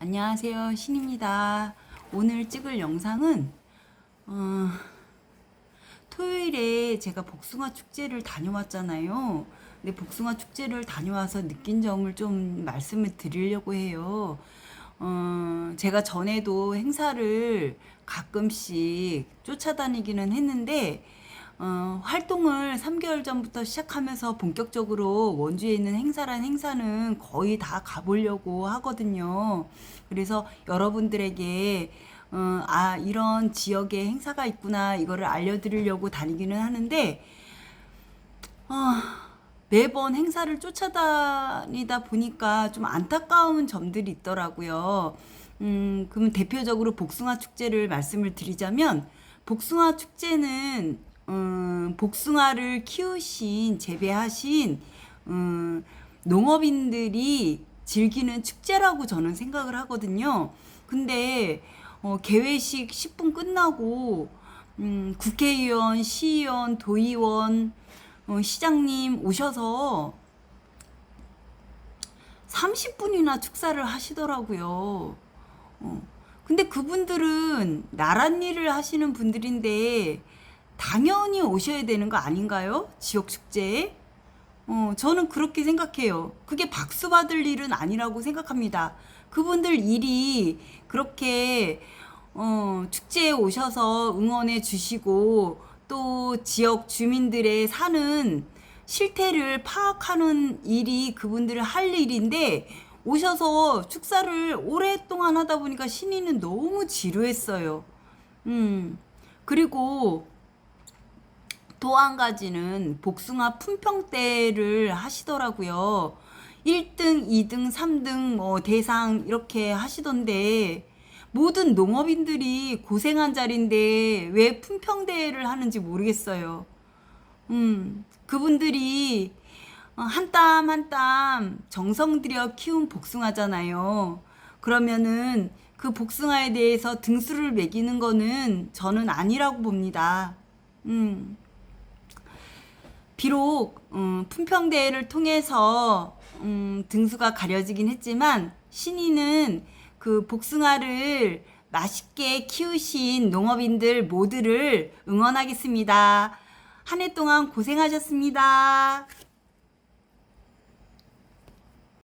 안녕하세요. 신입니다. 오늘 찍을 영상은 어, 토요일에 제가 복숭아 축제를 다녀왔잖아요. 근데 복숭아 축제를 다녀와서 느낀 점을 좀 말씀을 드리려고 해요. 어, 제가 전에도 행사를 가끔씩 쫓아다니기는 했는데 어, 활동을 3개월 전부터 시작하면서 본격적으로 원주에 있는 행사란 행사는 거의 다 가보려고 하거든요. 그래서 여러분들에게 어, 아 이런 지역에 행사가 있구나 이거를 알려드리려고 다니기는 하는데 어, 매번 행사를 쫓아다니다 보니까 좀 안타까운 점들이 있더라고요. 음, 그러면 대표적으로 복숭아 축제를 말씀을 드리자면 복숭아 축제는 음, 복숭아를 키우신 재배하신 음, 농업인들이 즐기는 축제라고 저는 생각을 하거든요. 근데 어, 개회식 10분 끝나고 음, 국회의원, 시의원, 도의원, 어, 시장님 오셔서 30분이나 축사를 하시더라고요. 어. 근데 그분들은 나란 일을 하시는 분들인데 당연히 오셔야 되는 거 아닌가요? 지역 축제에? 어, 저는 그렇게 생각해요. 그게 박수 받을 일은 아니라고 생각합니다. 그분들 일이 그렇게 어, 축제에 오셔서 응원해 주시고 또 지역 주민들의 사는 실태를 파악하는 일이 그분들 할 일인데 오셔서 축사를 오랫동안 하다 보니까 신인은 너무 지루했어요. 음. 그리고 또 한 가지는 복숭아 품평대를 하시더라고요. 1등, 2등, 3등 뭐 대상 이렇게 하시던데 모든 농업인들이 고생한 자리인데 왜 품평대회를 하는지 모르겠어요. 음, 그분들이 한 땀 한 땀 정성 들여 키운 복숭아잖아요. 그러면은 그 복숭아에 대해서 등수를 매기는 거는 저는 아니라고 봅니다. 음. 비록 음, 품평대회를 통해서 음, 등수가 가려지긴 했지만 신인은 그 복숭아를 맛있게 키우신 농업인들 모두를 응원하겠습니다. 한 해 동안 고생하셨습니다.